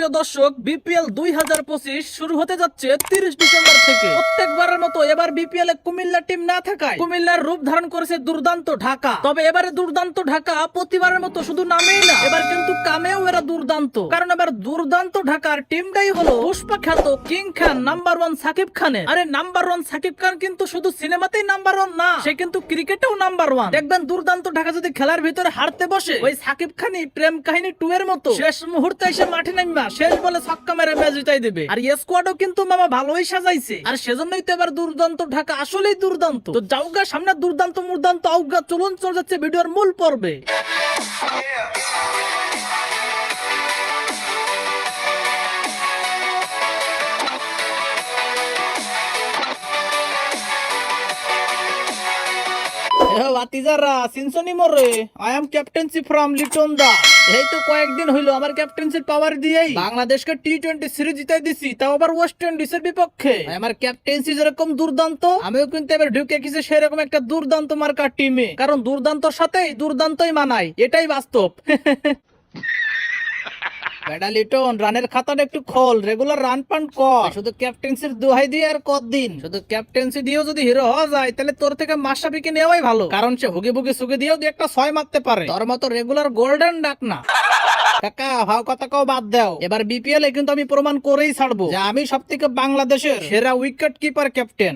সুপ্রিয় দর্শক বিপিএল দুই হাজার পঁচিশ শুরু হতে যাচ্ছে তিরিশ ডিসেম্বর থেকে। প্রত্যেকবারের মতো এবার বিপিএল এ কুমিল্লা টিম না থাকায় কুমিল্লার রূপ ধারণ করেছে দুর্দান্ত ঢাকা। তবে এবারে দুর্দান্ত ঢাকা প্রতিবারের মতো শুধু নামেই না, এবার কিন্তু কামেও এরা দুর্দান্ত। কারণ এবার দুর্দান্ত ঢাকার টিমটাই হলো পুষ্পা খ্যাত king Khan number one Shakib খানের। আরে নাম্বার ওয়ান সাকিব খান কিন্তু শুধু সিনেমাতেই নাম্বার ওয়ান না, সে কিন্তু ক্রিকেটেও নাম্বার ওয়ান দেখবেন দুর্দান্ত ঢাকা যদি খেলার ভিতরে হারতে বসে, ওই সাকিব খানই প্রেম কাহিনী টু এর মতো। শেষ মুহূর্তে এসে মাঠে নামবা। শেষ বলে ছক্কা মেরে ম্যাচ জিতাই দেবে। আর স্কোয়াডও কিন্তু মামা ভালোই সাজাইছে। আর সেজন্যই তো এবার দুর্দান্ত ঢাকা আসলেই দুর্দান্ত। তো যাওগা, সামনে দুর্দান্ত মুর্দান্ত আউগা, চলুন চলে যাচ্ছে ভিডিওর মূল পর্বে। মোরে? I am captaincy from Liton da. কয়েকদিন হইল, আমার ক্যাপ্টেন্সির পাওয়ার দিয়েই বাংলাদেশকে টি টোয়েন্টি সিরিজ জিতাই দিছি, তাও আবার ওয়েস্ট ইন্ডিজের বিপক্ষে। আমার ক্যাপ্টেন্সি যেরকম দুর্দান্ত, আমিও কিন্তু ঢুকে গেছি সেরকম একটা দুর্দান্ত টিমে কারণ সাথেই দুর্দান্তই মানাই এটাই বাস্তব। লিটন রানের খাতাটা একটু খোল রেগুলার রান পান কর। শুধু ক্যাপ্টেন্সির দোহাই দিয়ে আর কতদিন? শুধু ক্যাপ্টেন্সি দিয়েও যদি হিরো হওয়া যায় তাহলে তোর থেকে মাসাবিকে নেওয়াই ভালো। কারণ সে হুগে বুগে সুগে দিয়েও দু একটা ছয় মারতে পারে। তোর মতো রেগুলার গোল্ডেন ডাক না। কাকা কথা কেউ বাদ দাও। এবার বিপিএল এ কিন্তু আমি প্রমাণ করেই ছাড়বো। যে আমি সব থেকে বাংলাদেশের সেরা উইকেট কিপার ক্যাপ্টেন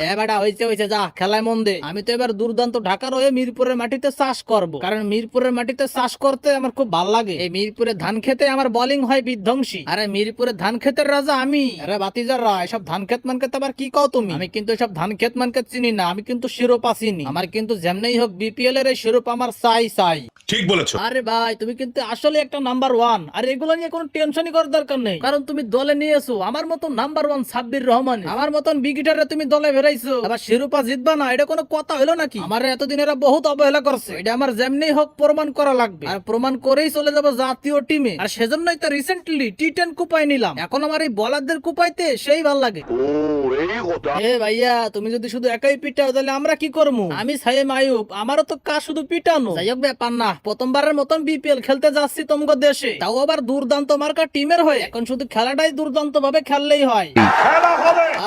এ বেটা হয়েছে হয়েছে যা খেলায় মন দে। আমি তো এবার দুর্দান্ত ঢাকার হয়ে মিরপুরের মাটিতে চাষ করব। কারণ মিরপুরের মাটিতে চাষ করতে আমার খুব ভালো লাগে। এই মিরপুরে ধান খেতে আমার বোলিং হয় বিধ্বংসী। আরে মিরপুরে ধান খেতের রাজা আমি। আরে বাতিজাররা এসব ধান খেত মান আবার কি কও তুমি? আমি কিন্তু এসব ধান খেত মান চিনি না আমি কিন্তু শিরোপা চিনি। আমার কিন্তু যেমনেই হোক বিপিএল এর এই শিরোপা আমার চাই চাই। ঠিক বলেছ। আরে ভাই তুমি কিন্তু আসলে একটা নাম্বার ওয়ান আর এগুলো নিয়ে কোনো টেনশনই করার দরকার নেই। কারণ তুমি দলে নিয়েছো আমার মতন নাম্বার ওয়ান সাব্বির রহমান আমার মতন বিগিটারে তুমি দলে আবার শিরোপা জিতবা না এটা কোনো কথা হলো নাকি? আমার এতদিন এরা বহুত অবহেলা করছে। এটা আমার যেমনি হোক প্রমাণ করা লাগবে। আর প্রমাণ করেই চলে যাব জাতীয় টিমে। আর সেজন্যই তো রিসেন্টলি টি টেন কুপাই নিলাম। এখন আমার এই বলারদের কুপাইতে সেই ভালো লাগে। এ ভাইয়া তুমি যদি শুধু একাই পিটাও তাহলে আমরা কি করব আমি সাইম আয়ুব আমারও তো কাজ শুধু পিটানো। যাই হোক ব্যাপার না প্রথমবারের মতন বিপিএল খেলতে যাচ্ছি তোমাকে দেশে। তাও আবার দুর্দান্ত মার্কা টিমের হয়ে। এখন শুধু খেলাটাই দুর্দান্ত ভাবে খেললেই হয়।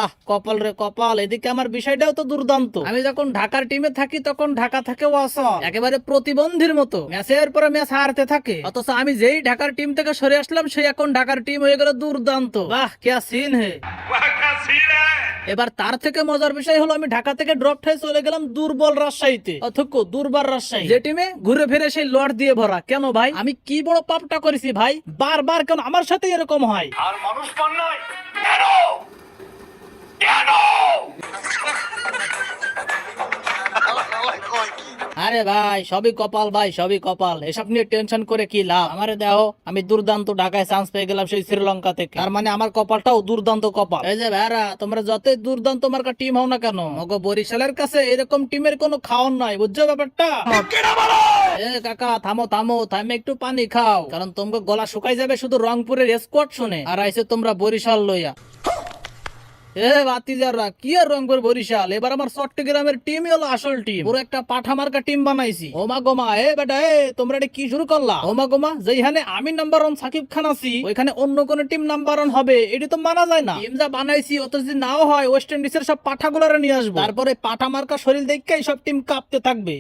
আহ কপাল রে কপাল এদিকে আমার বিষয়টাও তো দুর্দান্ত। আমি যখন ঢাকার টিমে থাকি তখন ঢাকা থেকে ওয়াস একেবারে প্রতিবন্ধীর মতো। ম্যাচের পরে ম্যাচ হারতে থাকে। অথচ আমি যেই ঢাকার টিম থেকে সরে আসলাম সেই এখন ঢাকার টিম হয়ে গেল দুর্দান্ত। বাহ কে সিন হে। এবার তার থেকে মজার বিষয় হলো আমি ঢাকা থেকে ড্রপ হয়ে চলে গেলাম দুর্বল রাজশাহীতে। অথক্য দুর্বার রাজশাহী। যে টিমে ঘুরে ফিরে সেই লট দিয়ে ভরা। কেন ভাই? আমি কি বড় পাপটা করেছি ভাই? বারবার কেন আমার সাথে এরকম হয়? আরে ভাই, সবই কপাল ভাই, সবই কপাল। এসব নিয়ে টেনশন করে কি লাভ? আমারে দেখো, আমি দুর্দান্ত ঢাকায় চান্স পেয়ে গেলাম সেই শ্রীলঙ্কা থেকে। তার মানে আমার কপালটাও দুর্দান্ত কপাল। এই যে ভাইরা তোমরা যতই দুর্দান্ত মার্কা টিম হও না কেন, মগো বরিশালের কাছে এরকম টিমের কোনো খাওয়ান নাই, বুঝছ ব্যাপারটা? কাকা, থামো থামো থামে একটু পানি খাও। কারণ তোমাকে গলা শুকাই যাবে শুধু রংপুরের স্কোয়াড শুনে। আর আইসে তোমরা বরিশাল লইয়া। এ কি আর বরিশাল? এবার আমার চট্টগ্রামের টিমই হলো আসল টিম একটা পাঠা মার্কা টিম বানাইছি এ এ, তোমরা এটা কি শুরু আমি নাম্বার খান আছি, ওইখানে অন্য কোন টিম হবে, এটি তো মানা যায় না। যা বানাইছি অত যদি নাও হয় ওয়েস্ট ইন্ডিজের সব নিয়ে তারপরে পাঠা মার্কা শরীর দেখেই সব টিম কাঁপতে থাকবে।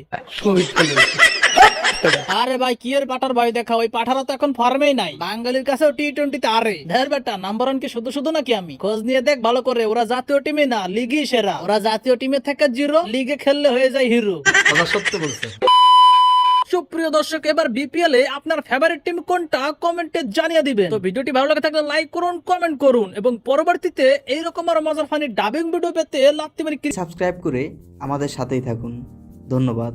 আরে ভাই কি এর পাঠার ভাই দেখা? ওই পাঠারা তো এখন ফর্মেই নাই। বাঙালির কাছেও টি টোয়েন্টিতে আরে। ধের বেটা নাম্বার ওয়ান কি শুধু শুধু নাকি আমি? খোঁজ নিয়ে দেখ ভালো করে ওরা জাতীয় টিমে না লিগই সেরা। ওরা জাতীয় টিমে থেকে জিরো লিগে খেললে হয়ে যায় হিরো সুপ্রিয় দর্শক এবার বিপিএল এ আপনার ফেভারিট টিম কোনটা? কমেন্টে জানিয়ে দিবেন। তো ভিডিওটি ভালো লাগে থাকলে লাইক করুন কমেন্ট করুন। এবং পরবর্তীতে এইরকম আরও মজার ফানি ডাবিং ভিডিও পেতে লাত্তি মারি সাবস্ক্রাইব করে আমাদের সাথেই থাকুন। ধন্যবাদ।